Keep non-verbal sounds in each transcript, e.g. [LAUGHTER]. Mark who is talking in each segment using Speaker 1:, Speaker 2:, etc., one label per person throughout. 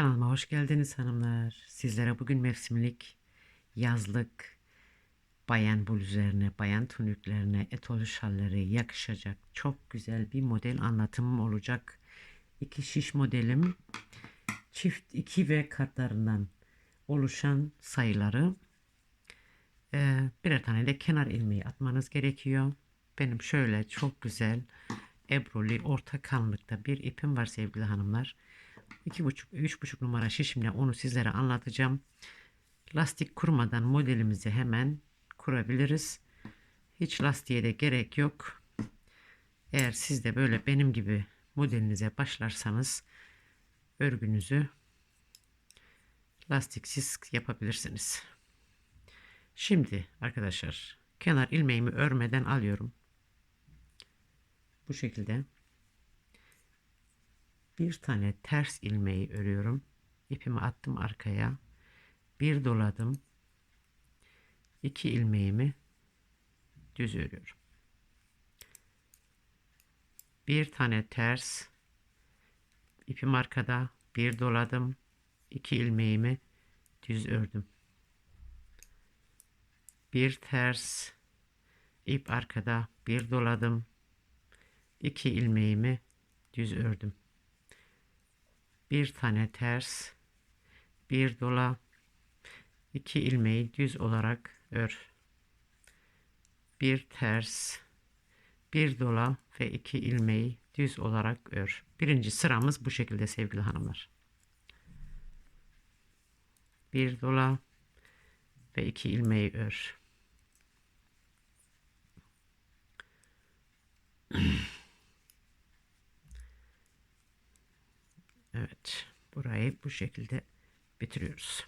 Speaker 1: Kanalıma hoş geldiniz hanımlar. Sizlere bugün mevsimlik, yazlık, bayan bluzlarına, bayan tunikllerine, etol şalleri yakışacak çok güzel bir model anlatımım olacak. İki şiş modelim çift iki ve katlarından oluşan sayıları e, birer tane de kenar ilmeği atmanız gerekiyor. Benim şöyle çok güzel ebruli orta kalınlıkta bir ipim var sevgili hanımlar. 2,5 3,5 numara şişimle onu sizlere anlatacağım. Lastik kurmadan modelimizi hemen kurabiliriz. Hiç lastiğe de gerek yok. Eğer siz de böyle benim gibi modelinize başlarsanız örgünüzü lastiksiz yapabilirsiniz. Şimdi arkadaşlar kenar ilmeğimi örmeden alıyorum. Bu şekilde bir tane ters ilmeği örüyorum. İpimi attım arkaya. Bir doladım. İki ilmeğimi düz örüyorum. Bir tane ters ipim arkada bir doladım. İki ilmeğimi düz ördüm. Bir ters ip arkada bir doladım. İki ilmeğimi düz ördüm bir tane ters bir dola iki ilmeği düz olarak ör. Bir ters bir dola ve iki ilmeği düz olarak ör. Birinci sıramız bu şekilde sevgili hanımlar. Bir dola ve iki ilmeği ör [CLEARS THROAT] Evet. Burayı bu şekilde bitiriyoruz.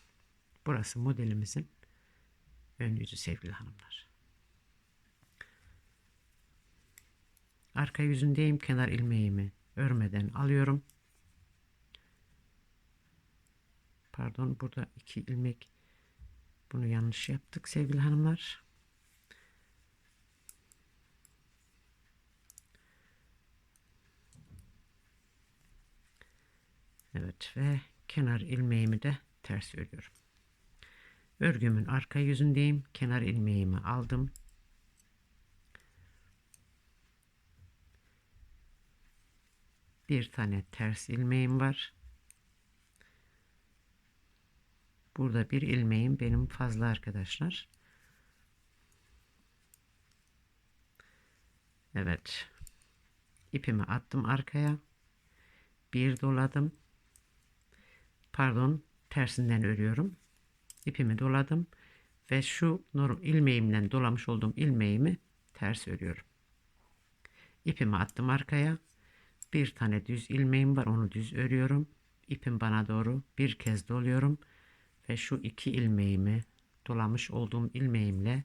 Speaker 1: Burası modelimizin ön yüzü sevgili hanımlar. Arka yüzündeyim. Kenar ilmeğimi örmeden alıyorum. Pardon burada iki ilmek bunu yanlış yaptık sevgili hanımlar. Evet ve kenar ilmeğimi de ters örüyorum. Örgümün arka yüzündeyim. Kenar ilmeğimi aldım. Bir tane ters ilmeğim var. Burada bir ilmeğim benim fazla arkadaşlar. Evet. İpimi attım arkaya. Bir doladım pardon tersinden örüyorum. İpimi doladım ve şu ilmeğimden dolamış olduğum ilmeğimi ters örüyorum. İpimi attım arkaya. Bir tane düz ilmeğim var onu düz örüyorum. İpim bana doğru bir kez doluyorum ve şu iki ilmeğimi dolamış olduğum ilmeğimle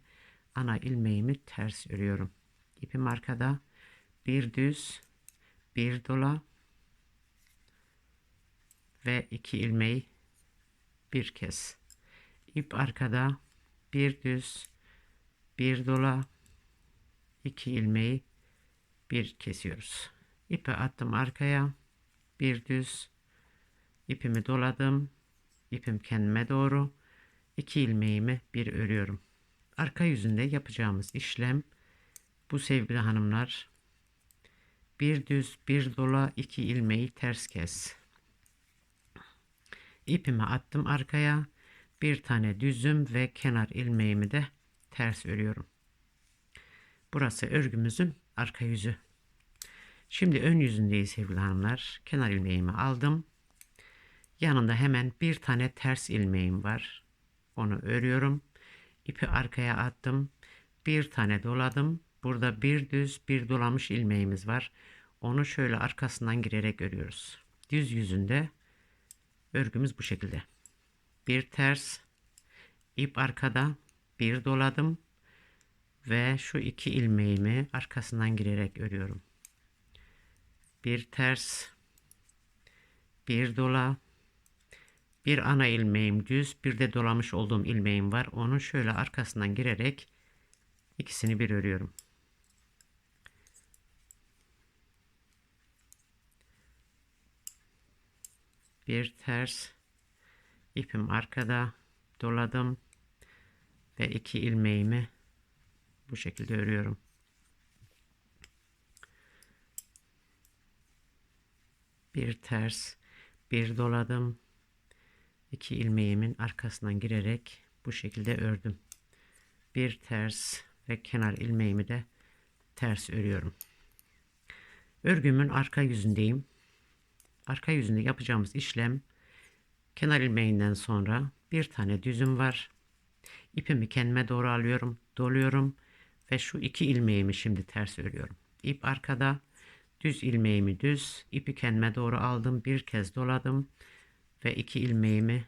Speaker 1: ana ilmeğimi ters örüyorum. İpim arkada bir düz bir dola ve iki ilmeği bir kez. İp arkada bir düz bir dola iki ilmeği bir kesiyoruz. İpi attım arkaya bir düz. İpimi doladım ipim kendime doğru. İki ilmeğimi bir örüyorum. Arka yüzünde yapacağımız işlem bu sevgili hanımlar. Bir düz bir dola iki ilmeği ters kes ipimi attım arkaya. Bir tane düzüm ve kenar ilmeğimi de ters örüyorum. Burası örgümüzün arka yüzü. Şimdi ön yüzündeyiz sevgili hanımlar. Kenar ilmeğimi aldım. Yanında hemen bir tane ters ilmeğim var. Onu örüyorum. İpi arkaya attım. Bir tane doladım. Burada bir düz bir dolamış ilmeğimiz var. Onu şöyle arkasından girerek örüyoruz. Düz yüzünde örgümüz bu şekilde. Bir ters ip arkada bir doladım ve şu iki ilmeğimi arkasından girerek örüyorum. Bir ters bir dola bir ana ilmeğim düz bir de dolamış olduğum ilmeğim var. Onu şöyle arkasından girerek ikisini bir örüyorum. Bir ters ipim arkada doladım ve iki ilmeğimi bu şekilde örüyorum. Bir ters, bir doladım. iki ilmeğimin arkasından girerek bu şekilde ördüm. Bir ters ve kenar ilmeğimi de ters örüyorum. Örgümün arka yüzündeyim. Arka yüzünde yapacağımız işlem kenar ilmeğinden sonra bir tane düzüm var. İpimi kendime doğru alıyorum, doluyorum ve şu iki ilmeğimi şimdi ters örüyorum. İp arkada, düz ilmeğimi düz, ipi kendime doğru aldım, bir kez doladım ve iki ilmeğimi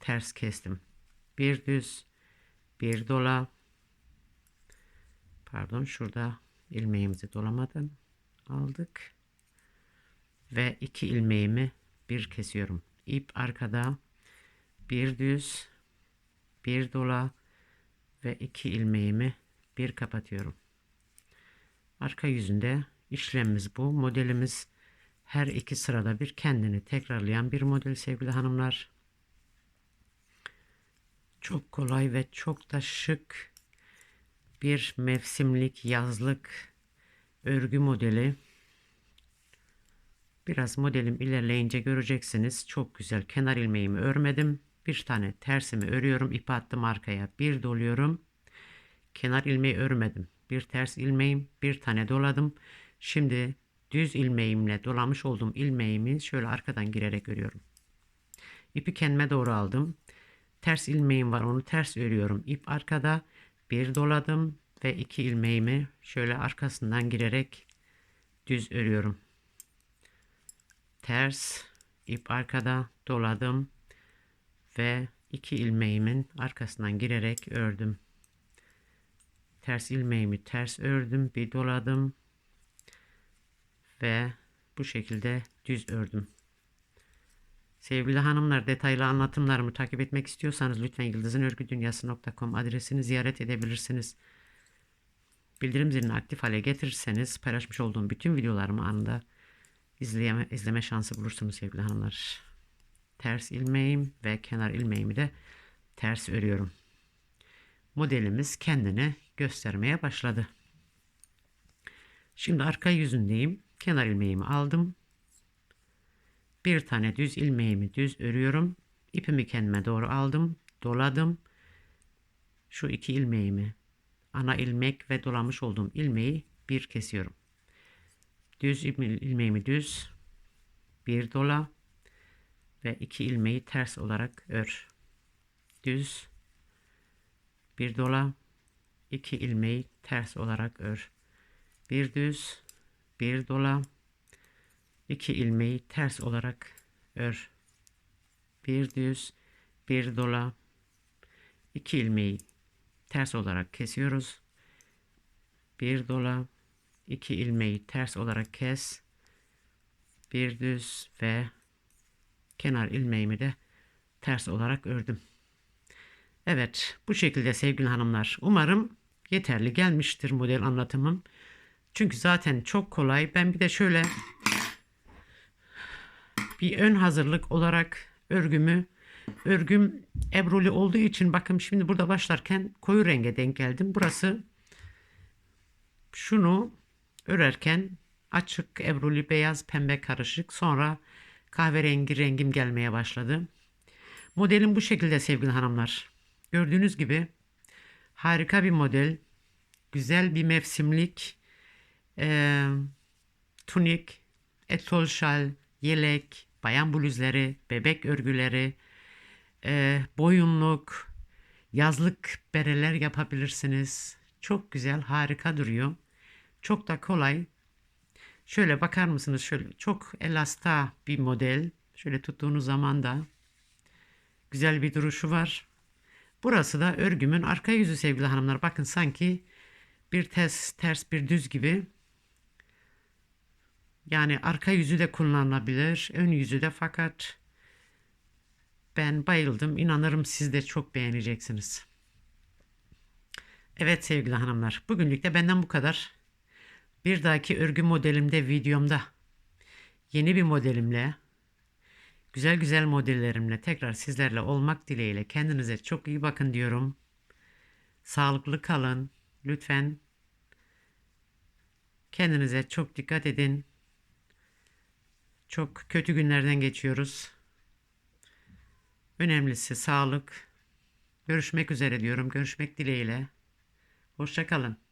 Speaker 1: ters kestim. Bir düz, bir dola. Pardon, şurada ilmeğimizi dolamadım. Aldık. Ve iki ilmeğimi bir kesiyorum. İp arkada, bir düz, bir dola ve iki ilmeğimi bir kapatıyorum. Arka yüzünde işlemimiz bu. Modelimiz her iki sırada bir kendini tekrarlayan bir model sevgili hanımlar. Çok kolay ve çok da şık bir mevsimlik yazlık örgü modeli. Biraz modelim ilerleyince göreceksiniz. Çok güzel kenar ilmeğimi örmedim. Bir tane tersimi örüyorum. ip attım arkaya. Bir doluyorum. Kenar ilmeği örmedim. Bir ters ilmeğim. Bir tane doladım. Şimdi düz ilmeğimle dolamış olduğum ilmeğimi şöyle arkadan girerek örüyorum. İpi kendime doğru aldım. Ters ilmeğim var onu ters örüyorum. İp arkada bir doladım ve iki ilmeğimi şöyle arkasından girerek düz örüyorum. Ters ip arkada doladım ve iki ilmeğimin arkasından girerek ördüm. Ters ilmeğimi ters ördüm, bir doladım ve bu şekilde düz ördüm. Sevgili hanımlar detaylı anlatımlarımı takip etmek istiyorsanız lütfen yıldızınörgüdünyası.com adresini ziyaret edebilirsiniz. Bildirim zilini aktif hale getirirseniz paylaşmış olduğum bütün videolarımı anında izleme, izleme şansı bulursunuz sevgili hanımlar. Ters ilmeğim ve kenar ilmeğimi de ters örüyorum. Modelimiz kendini göstermeye başladı. Şimdi arka yüzündeyim. Kenar ilmeğimi aldım. Bir tane düz ilmeğimi düz örüyorum. İpimi kendime doğru aldım. Doladım. Şu iki ilmeğimi ana ilmek ve dolamış olduğum ilmeği bir kesiyorum. Düz ilmeğimi düz bir dola ve iki ilmeği ters olarak ör. Düz bir dola iki ilmeği ters olarak ör. Bir düz bir dola iki ilmeği ters olarak ör. Bir düz bir dola iki ilmeği ters olarak kesiyoruz. Bir dola iki ilmeği ters olarak kes. Bir düz ve kenar ilmeğimi de ters olarak ördüm. Evet bu şekilde sevgili hanımlar umarım yeterli gelmiştir model anlatımım. Çünkü zaten çok kolay. Ben bir de şöyle bir ön hazırlık olarak örgümü örgüm ebruli olduğu için bakın şimdi burada başlarken koyu renge denk geldim. Burası şunu örerken açık ebruli beyaz pembe karışık sonra kahverengi rengim gelmeye başladı. Modelim bu şekilde sevgili hanımlar. Gördüğünüz gibi harika bir model. Güzel bir mevsimlik e, tunik, etol şal, yelek, bayan bluzları, bebek örgüleri, e, boyunluk, yazlık bereler yapabilirsiniz. Çok güzel, harika duruyor. Çok da kolay. Şöyle bakar mısınız? Şöyle çok elasta bir model. Şöyle tuttuğunuz zaman da güzel bir duruşu var. Burası da örgümün arka yüzü sevgili hanımlar. Bakın sanki bir ters, ters bir düz gibi. Yani arka yüzü de kullanılabilir. Ön yüzü de fakat ben bayıldım. İnanırım siz de çok beğeneceksiniz. Evet sevgili hanımlar. Bugünlük de benden bu kadar. Bir dahaki örgü modelimde videomda yeni bir modelimle güzel güzel modellerimle tekrar sizlerle olmak dileğiyle kendinize çok iyi bakın diyorum. Sağlıklı kalın. Lütfen kendinize çok dikkat edin. Çok kötü günlerden geçiyoruz. Önemlisi sağlık. Görüşmek üzere diyorum. Görüşmek dileğiyle. Hoşça kalın.